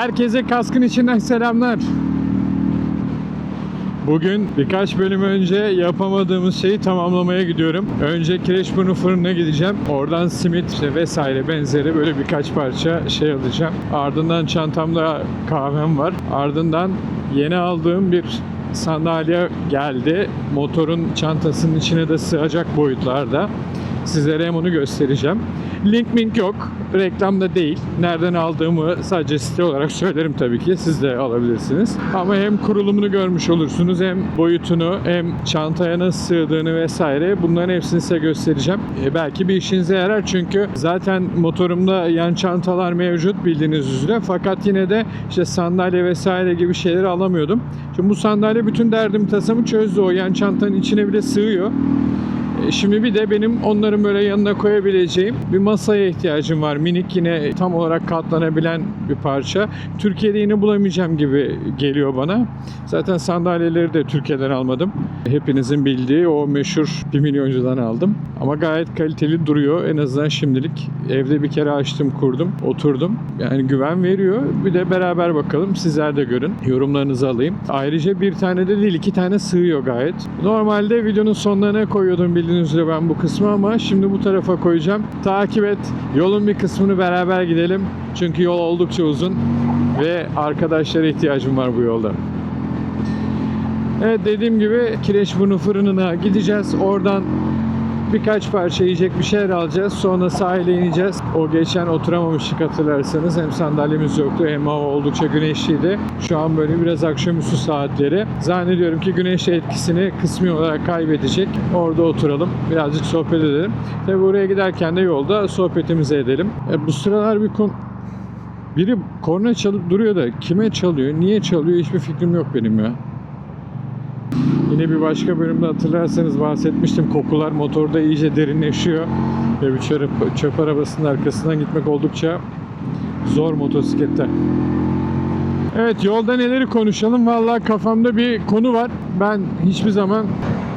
Herkese kaskın içinden selamlar. Bugün birkaç bölüm önce yapamadığımız şeyi tamamlamaya gidiyorum. Önce Kireçburnu fırınına gideceğim. Oradan simit işte vesaire benzeri böyle birkaç parça şey alacağım. Ardından çantamda kahvem var. Ardından yeni aldığım bir sandalye geldi. Motorun çantasının içine de sığacak boyutlarda. Sizlere hem onu göstereceğim. Link mink yok. Reklamda değil. Nereden aldığımı sadece site olarak söylerim tabii ki. Siz de alabilirsiniz. Ama hem kurulumunu görmüş olursunuz hem boyutunu hem çantaya nasıl sığdığını vesaire bunların hepsini size göstereceğim. E, belki bir işinize yarar çünkü zaten motorumda yan çantalar mevcut bildiğiniz üzere. Fakat yine de işte sandalye vesaire gibi şeyleri alamıyordum. Şimdi bu sandalye bütün derdimi tasamı çözdü. O yan çantanın içine bile sığıyor. E, Şimdi bir de benim onların böyle yanına koyabileceğim bir masaya ihtiyacım var. Minik yine tam olarak katlanabilen bir parça. Türkiye'de yine bulamayacağım gibi geliyor bana. Zaten sandalyeleri de Türkiye'den almadım. Hepinizin bildiği o meşhur bir milyoncudan aldım. Ama gayet kaliteli duruyor. En azından şimdilik evde bir kere açtım, kurdum, oturdum. Yani güven veriyor. Bir de beraber bakalım. Sizler de görün. Yorumlarınızı alayım. Ayrıca bir tane de değil, iki tane sığıyor gayet. Normalde videonun sonlarına koyuyordum bildiğiniz üzere ben bu kısmı ama şimdi bu tarafa koyacağım. Takip et. Yolun bir kısmını beraber gidelim. Çünkü yol oldukça uzun ve arkadaşlara ihtiyacım var bu yolda. Evet dediğim gibi Kireçburnu fırınına gideceğiz. Oradan birkaç parça yiyecek bir şeyler alacağız. Sonra sahile ineceğiz. O geçen oturamamıştık hatırlarsanız. Hem sandalyemiz yoktu hem hava oldukça güneşliydi. Şu an böyle biraz akşamüstü saatleri. Zannediyorum ki güneş etkisini kısmi olarak kaybedecek. Orada oturalım. Birazcık sohbet edelim. Tabi buraya giderken de yolda sohbetimizi edelim. E, bu sıralar bir konu... Biri korna çalıp duruyor da kime çalıyor, niye çalıyor hiçbir fikrim yok benim ya. Yine bir başka bölümde hatırlarsanız bahsetmiştim. Kokular motorda iyice derinleşiyor. Ve bir çöp, çöp arabasının arkasından gitmek oldukça zor motosiklette. Evet yolda neleri konuşalım. Vallahi kafamda bir konu var. Ben hiçbir zaman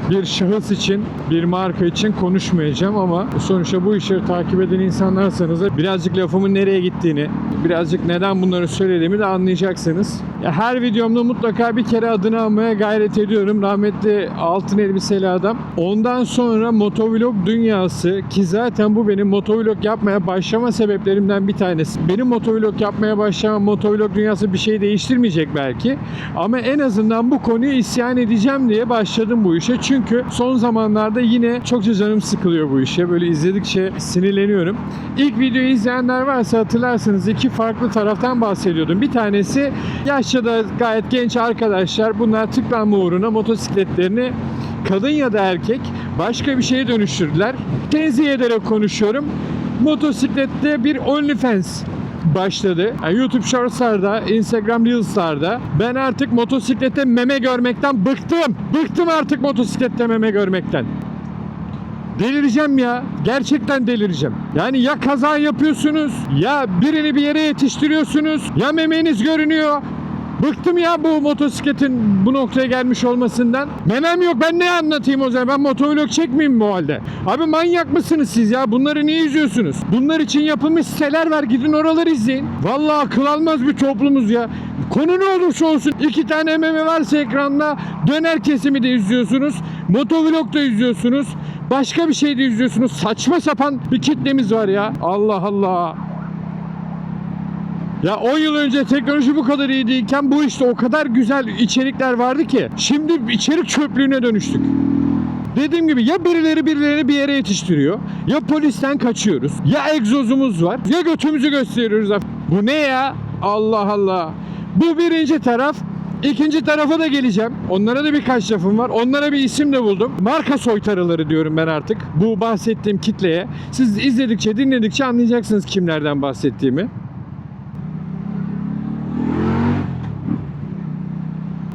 bir şahıs için, bir marka için konuşmayacağım ama sonuçta bu işleri takip eden insanlarsanız da birazcık lafımın nereye gittiğini, birazcık neden bunları söylediğimi de anlayacaksınız. Ya her videomda mutlaka bir kere adını almaya gayret ediyorum. Rahmetli altın elbiseli adam. Ondan sonra motovlog dünyası ki zaten bu benim motovlog yapmaya başlama sebeplerimden bir tanesi. Benim motovlog yapmaya başlamam motovlog dünyası bir şey değiştirmeyecek belki. Ama en azından bu konuyu isyan edeceğim diye başladım bu işe. Çünkü son zamanlarda yine çokça canım sıkılıyor bu işe. Böyle izledikçe sinirleniyorum. İlk videoyu izleyenler varsa hatırlarsınız iki farklı taraftan bahsediyordum. Bir tanesi yaşça da gayet genç arkadaşlar bunlar tıklanma uğruna motosikletlerini kadın ya da erkek başka bir şeye dönüştürdüler. Tenzih ederek konuşuyorum. Motosiklette bir OnlyFans başladı. Yani YouTube Shorts'larda, Instagram Reels'larda ben artık motosiklette meme görmekten bıktım. Bıktım artık motosiklette meme görmekten. Delireceğim ya. Gerçekten delireceğim. Yani ya kaza yapıyorsunuz, ya birini bir yere yetiştiriyorsunuz, ya memeniz görünüyor. Bıktım ya bu motosikletin bu noktaya gelmiş olmasından. Memem yok ben ne anlatayım o zaman ben motovlog çekmeyeyim bu halde? Abi manyak mısınız siz ya bunları niye izliyorsunuz? Bunlar için yapılmış siteler var gidin oraları izleyin. Vallahi akıl almaz bir toplumuz ya. Konu ne olursa olsun iki tane meme varsa ekranda döner kesimi de izliyorsunuz. Motovlog da izliyorsunuz. Başka bir şey de izliyorsunuz. Saçma sapan bir kitlemiz var ya. Allah Allah. Ya 10 yıl önce teknoloji bu kadar iyi değilken bu işte o kadar güzel içerikler vardı ki. Şimdi içerik çöplüğüne dönüştük. Dediğim gibi ya birileri birileri bir yere yetiştiriyor. Ya polisten kaçıyoruz. Ya egzozumuz var. Ya götümüzü gösteriyoruz. Bu ne ya? Allah Allah. Bu birinci taraf. İkinci tarafa da geleceğim. Onlara da birkaç lafım var. Onlara bir isim de buldum. Marka soytarıları diyorum ben artık. Bu bahsettiğim kitleye. Siz izledikçe, dinledikçe anlayacaksınız kimlerden bahsettiğimi.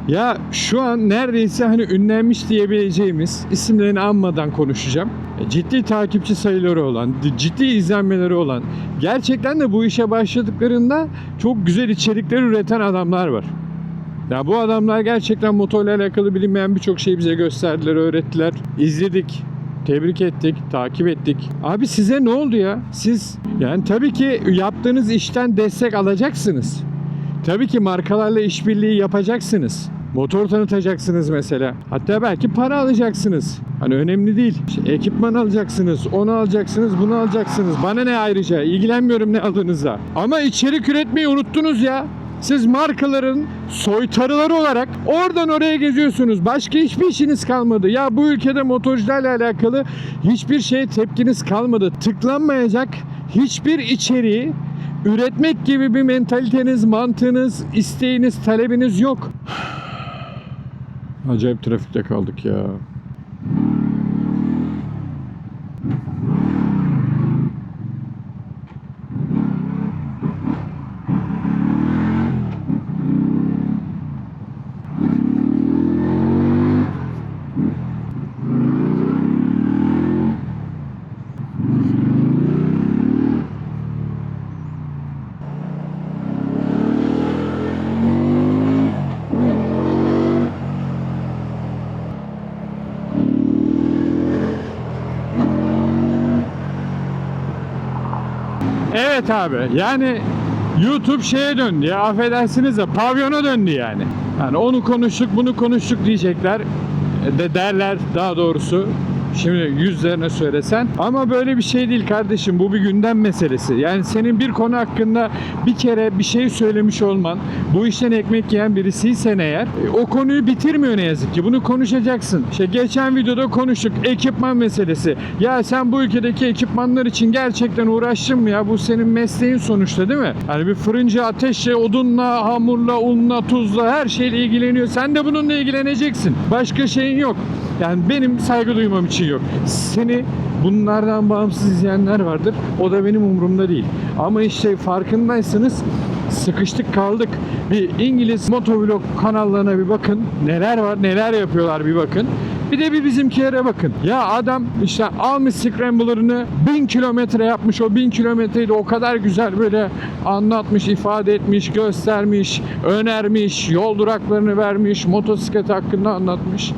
Ya şu an neredeyse hani ünlenmiş diyebileceğimiz isimlerini anmadan konuşacağım. E, Ciddi takipçi sayıları olan, ciddi izlenmeleri olan, gerçekten de bu işe başladıklarında çok güzel içerikler üreten adamlar var. Ya bu adamlar gerçekten motorla alakalı bilinmeyen birçok şeyi bize gösterdiler, öğrettiler. İzledik, tebrik ettik, takip ettik. Abi size ne oldu ya? Siz yani tabii ki yaptığınız işten destek alacaksınız. Tabii ki markalarla işbirliği yapacaksınız. Motor tanıtacaksınız mesela. Hatta belki para alacaksınız. Hani önemli değil. İşte ekipman alacaksınız, onu alacaksınız, bunu alacaksınız. Bana ne ayrıca? İlgilenmiyorum ne aldığınızda. Ama içerik üretmeyi unuttunuz ya. Siz markaların soytarıları olarak oradan oraya geziyorsunuz. Başka hiçbir işiniz kalmadı. Ya bu ülkede motorcularla alakalı hiçbir şeye tepkiniz kalmadı. Tıklanmayacak hiçbir içeriği üretmek gibi bir mentaliteniz, mantığınız, isteğiniz, talebiniz yok. Acayip trafikte kaldık ya. Evet abi yani YouTube şeye döndü ya affedersiniz de pavyona döndü yani. Yani onu konuştuk bunu konuştuk diyecekler E, de derler daha doğrusu. Şimdi yüzlerine söylesen. Ama böyle bir şey değil kardeşim. Bu bir gündem meselesi. Yani senin bir konu hakkında bir kere bir şey söylemiş olman, bu işten ekmek yiyen birisiysen eğer, e, o konuyu bitirmiyor ne yazık ki. Bunu konuşacaksın. İşte geçen videoda konuştuk. Ekipman meselesi. Ya sen bu ülkedeki ekipmanlar için gerçekten uğraştın mı ya? Bu senin mesleğin sonuçta değil mi? Hani bir fırıncı ateşle, odunla, hamurla, unla, tuzla her şeyle ilgileniyor. Sen de bununla ilgileneceksin. Başka şeyin yok. Yani benim saygı duymam için yok. Seni bunlardan bağımsız izleyenler vardır. O da benim umurumda değil. Ama işte farkındaysanız sıkıştık kaldık. Bir İngiliz motovlog kanallarına bir bakın. Neler var, neler yapıyorlar bir bakın. Bir de bir bizimkilere bakın. Ya adam işte almış scrambler'ını 1000 kilometre yapmış. O 1000 kilometreyi de o kadar güzel böyle anlatmış, ifade etmiş, göstermiş, önermiş, yol duraklarını vermiş, motosiklet hakkında anlatmış.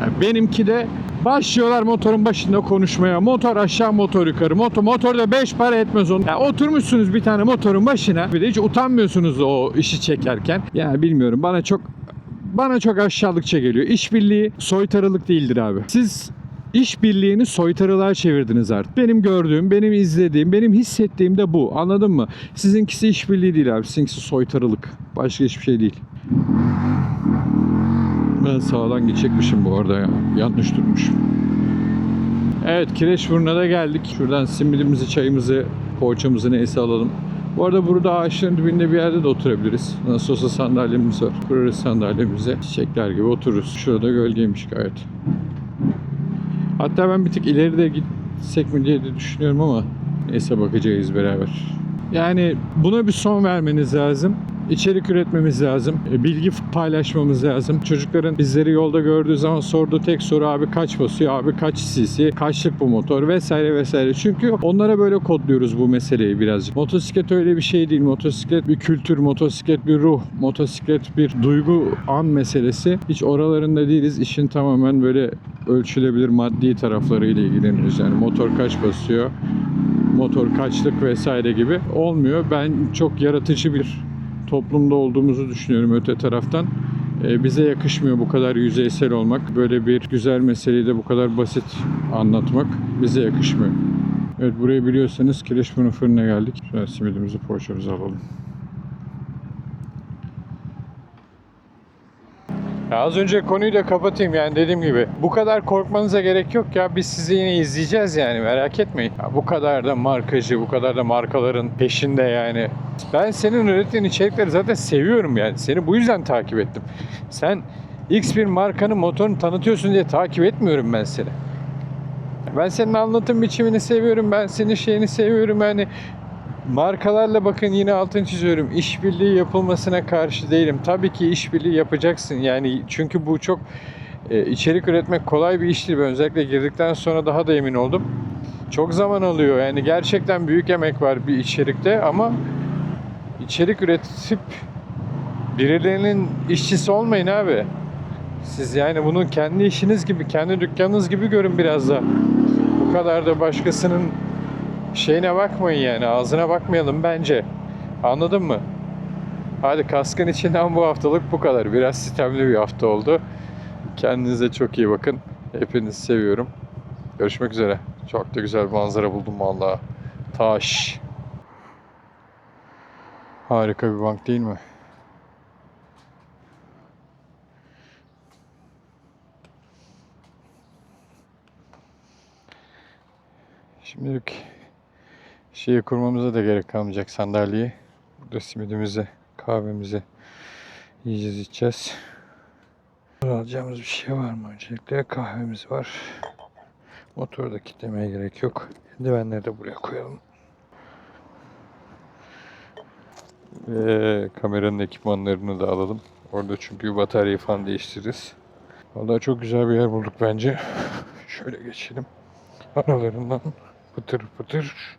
Yani benimki de başlıyorlar motorun başında konuşmaya. Motor aşağı motor yukarı. Motor, motor da 5 para etmez onu. Yani oturmuşsunuz bir tane motorun başına. Bir de hiç utanmıyorsunuz o işi çekerken. Yani bilmiyorum bana çok bana çok aşağılıkça geliyor. İşbirliği soytarılık değildir abi. Siz işbirliğini soytarılığa çevirdiniz artık. Benim gördüğüm, benim izlediğim, benim hissettiğim de bu. Anladın mı? Sizinkisi işbirliği değil abi. Sizinkisi soytarılık. Başka hiçbir şey değil. Ben sağdan geçecekmişim bu arada ya. Yanlış durmuşum. Evet Kireçburnu'na da geldik. Şuradan simidimizi, çayımızı, poğaçamızı neyse alalım. Bu arada burada ağaçların dibinde bir yerde de oturabiliriz. Nasıl olsa sandalyemiz var. Kurarız sandalyemize. Çiçekler gibi otururuz. Şurada gölgeymiş gayet. Hatta ben bir tık ileri de gitsek mi diye de düşünüyorum ama neyse bakacağız beraber. Yani buna bir son vermeniz lazım. İçerik üretmemiz lazım. E, Bilgi paylaşmamız lazım. Çocukların bizleri yolda gördüğü zaman sorduğu tek soru abi kaç basıyor, abi kaç cc, kaçlık bu motor vesaire vesaire. Çünkü onlara böyle kodluyoruz bu meseleyi birazcık. Motosiklet öyle bir şey değil. Motosiklet bir kültür, motosiklet bir ruh, motosiklet bir duygu, an meselesi. Hiç oralarında değiliz. İşin tamamen böyle ölçülebilir maddi taraflarıyla ilgileniyoruz. Yani motor kaç basıyor, motor kaçlık vesaire gibi olmuyor. Ben çok yaratıcı bir toplumda olduğumuzu düşünüyorum öte taraftan. Ee, bize yakışmıyor bu kadar yüzeysel olmak. Böyle bir güzel meseleyi de bu kadar basit anlatmak bize yakışmıyor. Evet burayı biliyorsanız Kireçburnu fırına geldik. Şöyle simidimizi poğaçamızı alalım. Ya az önce konuyu da kapatayım yani dediğim gibi. Bu kadar korkmanıza gerek yok ya. Biz sizi yine izleyeceğiz yani merak etmeyin. Ya bu kadar da markacı, bu kadar da markaların peşinde yani. Ben senin ürettiğin içerikleri zaten seviyorum yani. Seni bu yüzden takip ettim. Sen X bir markanın motorunu tanıtıyorsun diye takip etmiyorum ben seni. Ben senin anlatım biçimini seviyorum. Ben senin şeyini seviyorum. Yani markalarla bakın yine altını çiziyorum. İşbirliği yapılmasına karşı değilim. Tabii ki işbirliği yapacaksın. Yani çünkü bu çok e, içerik üretmek kolay bir iş değil. Ben özellikle girdikten sonra daha da emin oldum. Çok zaman alıyor. Yani gerçekten büyük emek var bir içerikte ama içerik üretip birilerinin işçisi olmayın abi. Siz yani bunu kendi işiniz gibi, kendi dükkanınız gibi görün biraz da. Bu kadar da başkasının şeyine bakmayın yani ağzına bakmayalım bence. Anladın mı? Hadi kaskın içinden bu haftalık bu kadar. Biraz sistemli bir hafta oldu. Kendinize çok iyi bakın. Hepinizi seviyorum. Görüşmek üzere. Çok da güzel bir manzara buldum vallahi. Taş. Harika bir bank değil mi? Şimdilik şeyi kurmamıza da gerek kalmayacak sandalyeyi. Burada simidimizi, kahvemizi yiyeceğiz, içeceğiz. Alacağımız bir şey var mı? Öncelikle kahvemiz var. Motoru da kilitlemeye gerek yok. Eldivenleri de buraya koyalım. Ve kameranın ekipmanlarını da alalım. Orada çünkü bataryayı falan değiştiririz. Vallahi çok güzel bir yer bulduk bence. Şöyle geçelim. Aralarından pıtır pıtır